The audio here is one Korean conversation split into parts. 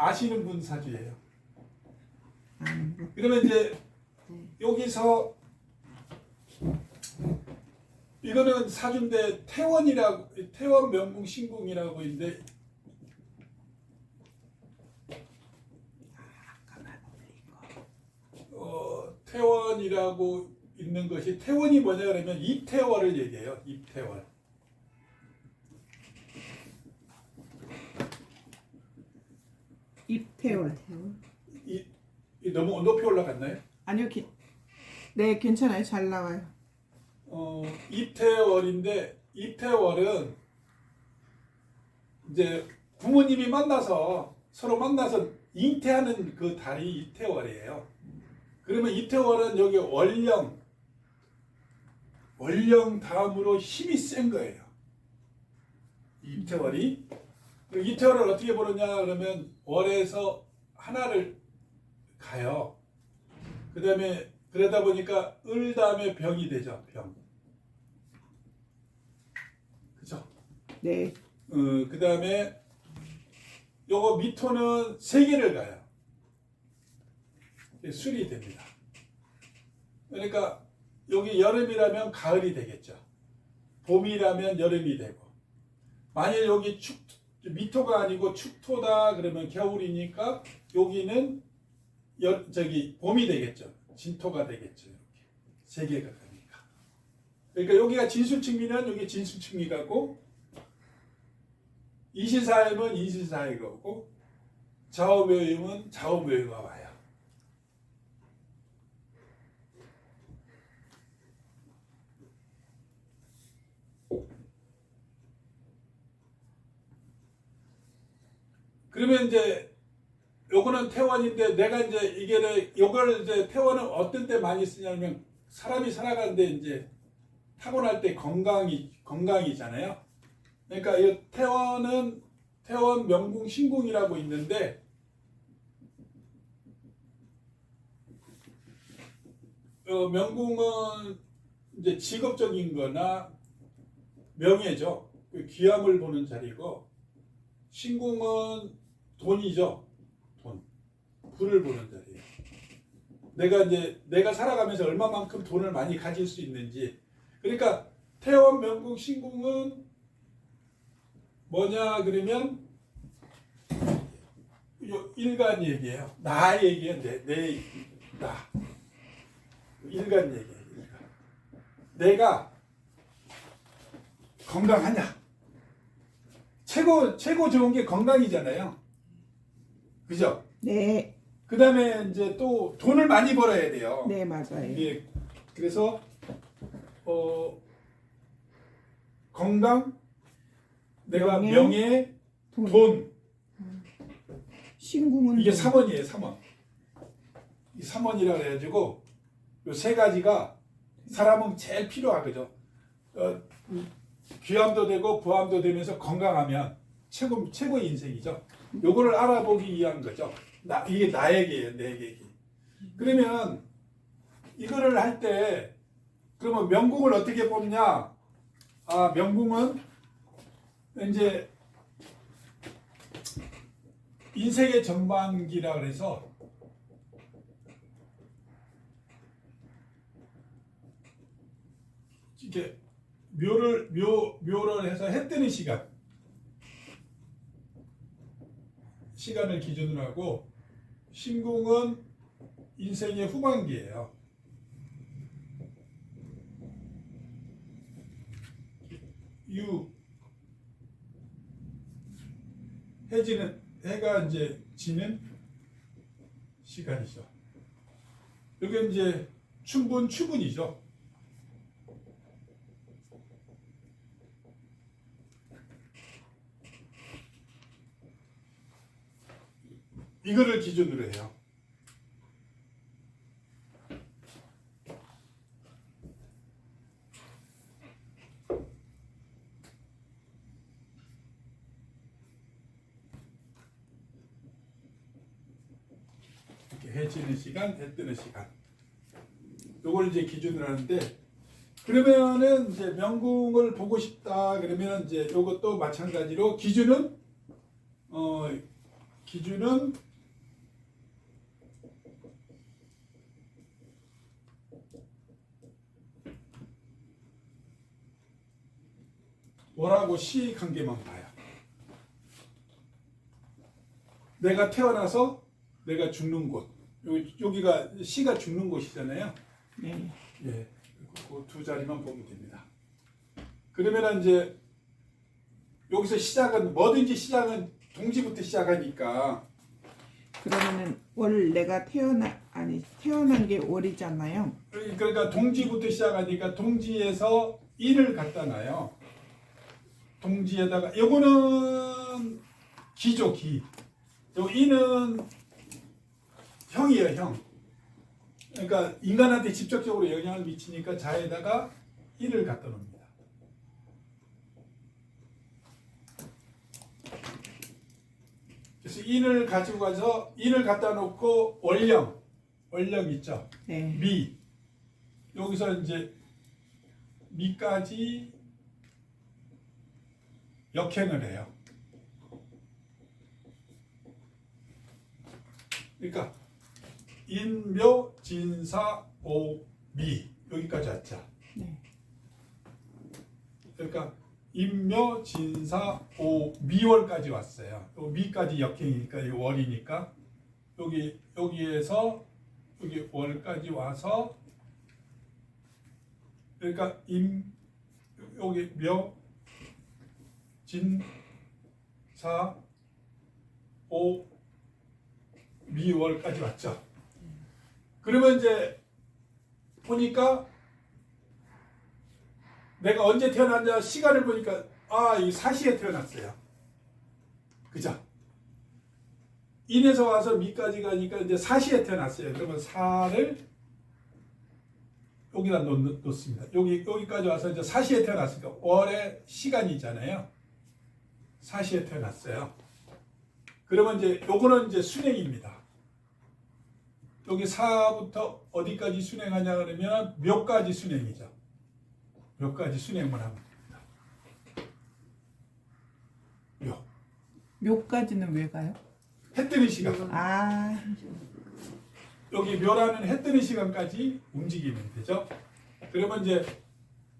아시는 분 사주예요. 그러면 이제 네. 여기서 이거는 사주인데 태원이라고 태원 명궁 신궁이라고 있는데 어, 태원이라고 있는 것이 태원이 뭐냐 그러면 입태월을 얘기해요. 입태월. 입태월. 이, 이 너무 높이 올라갔나요? 아니요, 기... 네 괜찮아요. 잘 나와요. 어, 이태월인데 이태월은 이제 부모님이 만나서 서로 만나서 잉태하는 그 달이 이태월이에요. 그러면 이태월은 여기 월령 월령 다음으로 힘이 센 거예요. 이태월이 그 이태월을 어떻게 보느냐 그러면 월에서 하나를 가요. 그 다음에 그러다 보니까 을 다음에 병이 되죠. 병. 그죠? 네. 어, 그 다음에 요거 미토는 세 개를 가요. 술이 됩니다. 그러니까 여기 여름이라면 가을이 되겠죠. 봄이라면 여름이 되고. 만일 여기 축 미토가 아니고 축토다 그러면 겨울이니까 여기는 여, 저기 봄이 되겠죠. 진토가 되겠죠. 이렇게 세 개가 가니까. 그러니까 여기가 진수층미는 여기 진수층미 가고 이시사임은 이시사이 거고 좌우묘임은 좌우묘가 와요. 그러면 이제 요거는 태원인데 내가 이제 이게 요걸 이제 태원은 어떤 때 많이 쓰냐면 사람이 살아가는데 이제 타고날 때 건강이 건강이잖아요. 그러니까 이 태원은 태원 명궁 신궁이라고 있는데 어, 명궁은 이제 직업적인 거나 명예죠. 그 귀함을 보는 자리고 신궁은 돈이죠. 돈. 부를 보는 자리예요. 내가 이제 내가 살아가면서 얼마만큼 돈을 많이 가질 수 있는지. 그러니까 태원 명궁 신궁은 뭐냐 그러면 요 일간 얘기예요. 나 얘기예요. 내, 내, 나. 일간 얘기예요. 일간. 내가 건강하냐? 최고 최고 좋은 게 건강이잖아요. 그죠? 네. 그 다음에 이제 또 돈을 많이 벌어야 돼요. 네 맞아요. 예. 그래서 어 건강, 내가 명예, 명예, 돈. 돈, 신궁은 이게 돈. 3원이에요, 3원. 이 3원이라 그래가지고 요 세 가지가 사람은 제일 필요하거죠. 어, 귀함도 되고 부함도 되면서 건강하면 최고 최고의 인생이죠. 요거를 알아보기 위한 거죠. 나 이게 나에게예요, 내 얘기. 그러면 이거를 할 때 그러면 명궁을 어떻게 뽑냐? 아 명궁은 이제 인생의 전반기라 그래서 이렇게 묘를 묘 묘를 해서 해 뜨는 시간 시간을 기준으로 하고 신궁은 인생의 후반기예요. 유 해지는 해가 이제 지는 시간이죠. 여기 이제 춘분 추분이죠. 이거를 기준으로 해요. 이렇게 해지는 시간, 해 뜨는 시간. 요걸 이제 기준으로 하는데 그러면은 이제 명궁을 보고 싶다 그러면 이제 요것도 마찬가지로 기준은 어 기준은 월하고 시 관계만 봐요. 내가 태어나서 내가 죽는 곳. 여기, 여기 가 시가 죽는 곳이잖아요. 네. 예, 그 두 자리만 보면 됩니다. 그러면 이제 여기서 시작은 뭐든지 시작은 동지부터 시작하니까 그러면은 월 내가 태어나 아니 태어난 게 월이잖아요. 그러니까 동지부터 시작하니까 동지에서 일을 갖다 놔요. 동지에다가 요거는 기죠 기. 요 이는 형이에요 형. 그러니까 인간한테 직접적으로 영향을 미치니까 자에다가 일을 갖다 놓습니다. 그래서 인을 가지고 가서 인을 갖다 놓고 원령 원령 있죠. 네. 미 여기서 이제 미까지 역행을 해요. 그러니까 인묘 진사 오미 여기까지 왔죠. 네. 그러니까 인묘 진사 오 미월까지 왔어요. 요 미까지 역행이니까 이 월이니까 여기 여기에서 여기 월까지 와서 그러니까 임 여기 묘 진 사 오 미월까지 왔죠. 그러면 이제 보니까 내가 언제 태어났냐 시간을 보니까 아, 이 사시에 태어났어요. 그죠? 인에서 와서 미까지 가니까 이제 사시에 태어났어요. 그러면 사를 여기다 놓, 놓습니다. 여기 여기까지 와서 이제 사시에 태어났으니까 월의 시간이잖아요. 사시에 태어났어요. 그러면 이제 요거는 이제 순행입니다. 여기 사부터 어디까지 순행하냐 그러면 묘까지 순행이죠. 몇 가지 순행만 하면 됩니다. 요. 묘까지는 왜 가요? 해 뜨는 시간. 아, 여기 묘라는 해 뜨는 시간까지 움직이면 되죠. 그러면 이제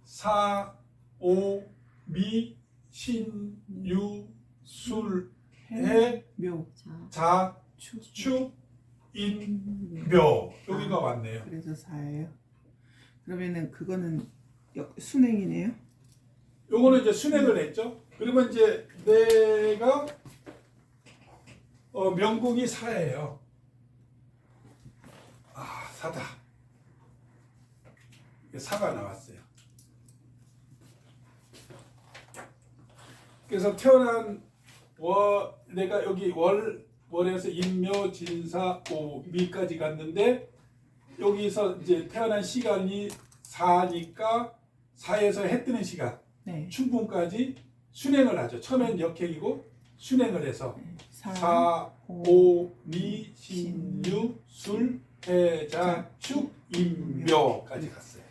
사, 오, 미, 신, 유, 술, 해, 묘. 자, 추. 축, 인, 묘. 여기가 왔네요. 그래서 사예요. 그러면은 그거는 역- 순행이네요. 요거는 이제 순행을 했죠. 그러면 이제 내가 어, 명궁이 사예요. 아 사다. 이게 사가 나왔어요. 그래서 태어난 월 내가 여기 월 월에서 인묘 진사 오 미까지 갔는데 여기서 이제 태어난 시간이 4니까 4에서 해 뜨는 시간 네. 춘분까지 순행을 하죠. 처음엔 역행이고 순행을 해서 사, 사, 오, 미, 신, 유, 술, 해, 자, 축, 임, 묘까지 갔어요.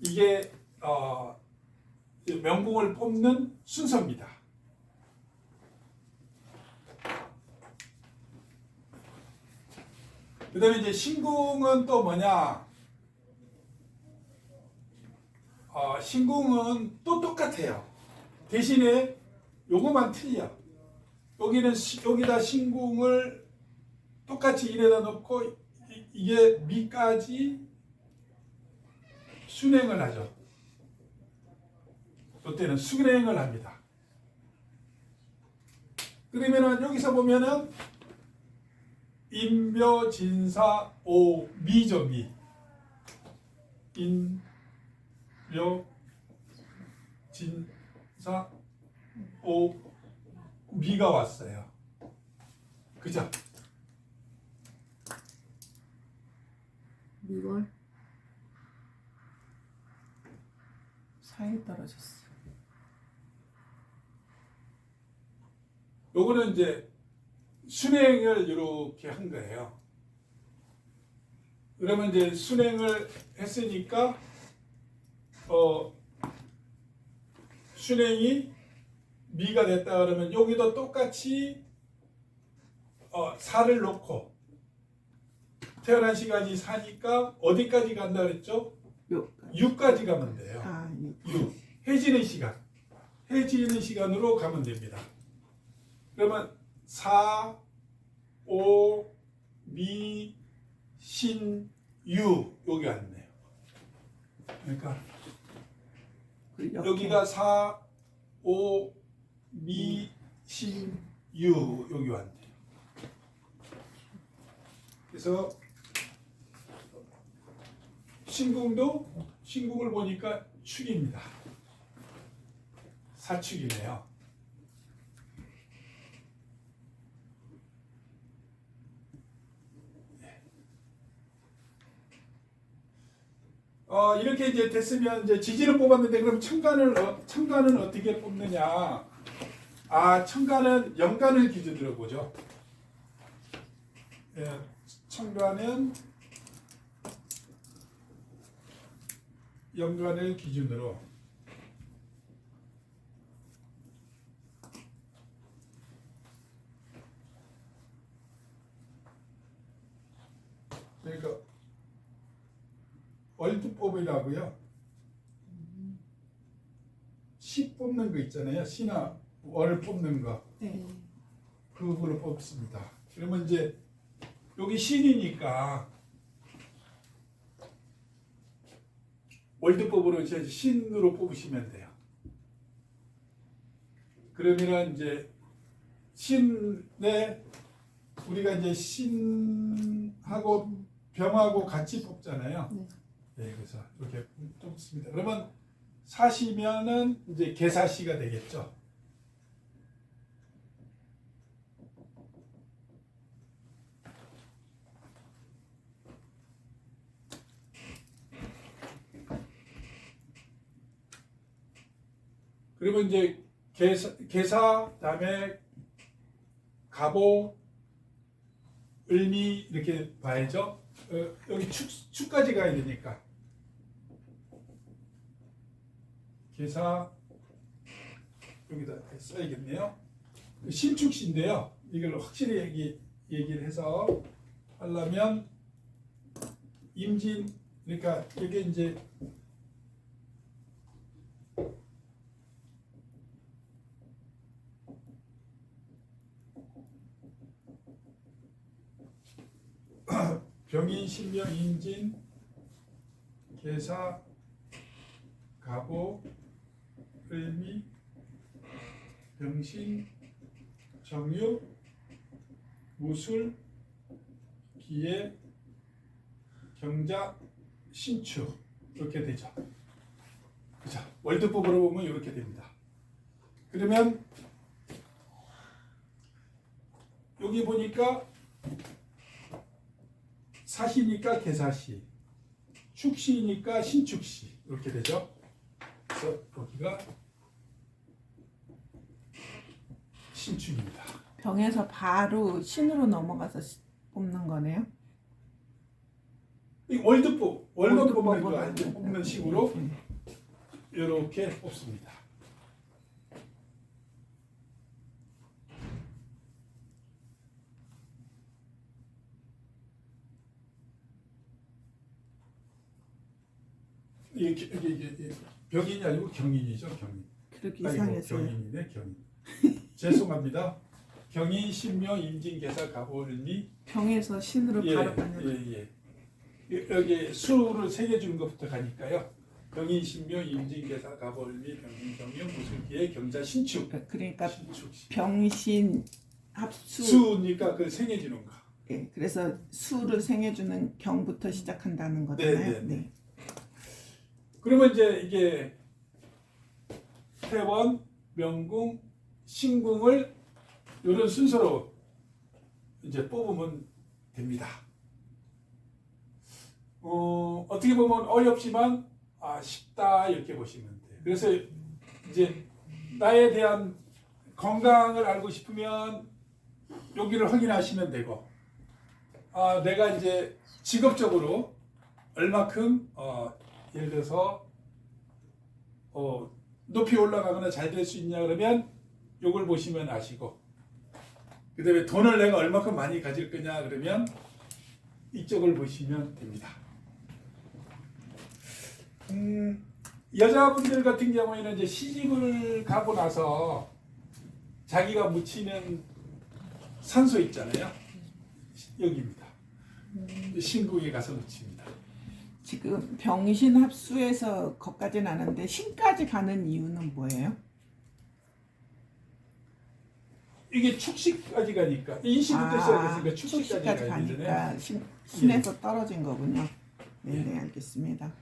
이게 어, 명궁을 뽑는 순서입니다. 그 다음에 이제 신궁은 또 뭐냐? 어, 신궁은 또 똑같아요. 대신에 요거만 틀려. 여기는 시- 여기다 신궁을 똑같이 이래다 놓고 이- 이게 미까지 순행을 하죠. 이때는 순행을 합니다. 그러면은 여기서 보면은 인묘 진사 오 미죠 미. 인묘 진사 오 미가 왔어요. 그죠? 미월 사에 떨어졌어. 요거는 이제 순행을 이렇게 한 거예요. 그러면 이제 순행을 했으니까 어 순행이 미가 됐다 그러면 여기도 똑같이 어, 4를 놓고 태어난 시간이 4니까 어디까지 간다 그랬죠? 요. 6까지 가면 돼요. 아, 육. 6. 해지는 시간. 해지는 시간으로 가면 됩니다. 그러면 4, 5, 미, 신, 유 여기 왔네요. 그러니까. 여기가 4, 5, 미, 신, 유 여기 왔네요. 그래서 신궁도 신궁을 보니까 축입니다. 사축이네요. 어, 이렇게 이제 됐으면 이제 지지를 뽑았는데 그럼 청간을 어, 청간은 어떻게 뽑느냐? 아, 청간은 연간을 기준으로 보죠. 예, 청간은 연간을 기준으로 그러니까 월드법이라고요. 시 뽑는 거 있잖아요. 시나 월 뽑는 거. 네. 그걸로 뽑습니다. 그러면 이제 여기 신이니까 월드법으로 이제 신으로 뽑으시면 돼요. 그러면은 이제 신에 우리가 이제 신하고 병하고 같이 뽑잖아요. 네. 네, 그래서 이렇게 뽑습니다. 그러면 사시면은 이제 개사시가 되겠죠. 그리고 이제 개사, 개사 다음에 가보, 을미 이렇게 봐야죠. 어, 여기 축, 축까지 가야 되니까. 개사 여기다 써야겠네요. 신축시인데요. 이걸 확실히 얘기, 얘기를 해서 하려면 임진 그러니까 이게 이제 병인 신명 인진 계사 가보 을미 병신 정유 무술 기해 경자 신축 이렇게 되죠. 그죠? 월드법으로 보면 이렇게 됩니다. 그러면 여기 보니까 사시니까 개사시, 축시니까 신축시 이렇게 되죠. 그래서 여기가 신축입니다. 병에서 바로 신으로 넘어가서 시- 뽑는 거네요. 이 월드법, 월급 뽑는 월드법으로? 뽑는 식으로 음. 이렇게 뽑습니다. 이게 이게, 이게, 벽인이 아니고 경인이죠, 경인. 그렇게 아이고, 이상했어요. 경인이네, 경인. 죄송합니다. 경인, 신명, 임진, 개사, 가보을미 병에서 신으로 예, 바로 가는. 예, 예. 이- 여기 수를 새겨 주는 것부터 가니까요. 병인, 신명, 임진, 개사, 가보을미, 병인, 경영, 무술기의 경자, 신축. 그러니까 신축. 병신 합수. 수니까 그 새겨 주는 거. 예, 그래서 수를 생해 주는 경부터 시작한다는 거잖아요. 네, 네, 네. 그러면 이제 이게 태원, 명궁, 신궁을 이런 순서로 이제 뽑으면 됩니다. 어, 어떻게 보면 어렵지만 아, 쉽다 이렇게 보시면 돼요. 그래서 이제 나에 대한 건강을 알고 싶으면 여기를 확인하시면 되고 아, 내가 이제 직업적으로 얼마큼 어, 예를 들어서 어, 높이 올라가거나 잘 될 수 있냐 그러면 요걸 보시면 아시고 그 다음에 돈을 내가 얼마큼 많이 가질 거냐 그러면 이쪽을 보시면 됩니다. 음, 여자분들 같은 경우에는 이제 시집을 가고 나서 자기가 묻히는 산소 있잖아요. 여기입니다. 신궁에 가서 묻힙니다. 지금 병신 합수해서 거까지는 아는데 신까지 가는 이유는 뭐예요? 이게 축식까지 가니까 시작했으니까 축식까지 아, 가야 되잖아요. 가니까 신, 신에서 떨어진 거군요. 네, 네, 알겠습니다.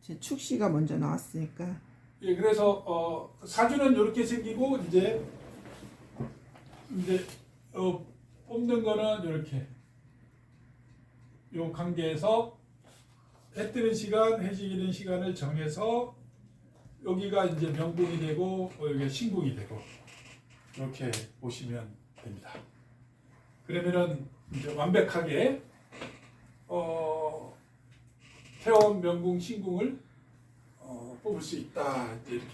제 축시가 먼저 나왔으니까 예, 그래서 어, 사주는 이렇게 생기고 이제 이제 어, 뽑는 거는 이렇게 요 관계에서 해 뜨는 시간, 해 지는 시간을 정해서 여기가 이제 명궁이 되고 어, 여기가 신궁이 되고 이렇게 보시면 됩니다. 그러면은 이제 완벽하게 어, 태원 명궁 신궁을 어, 뽑을 수 있다 이렇게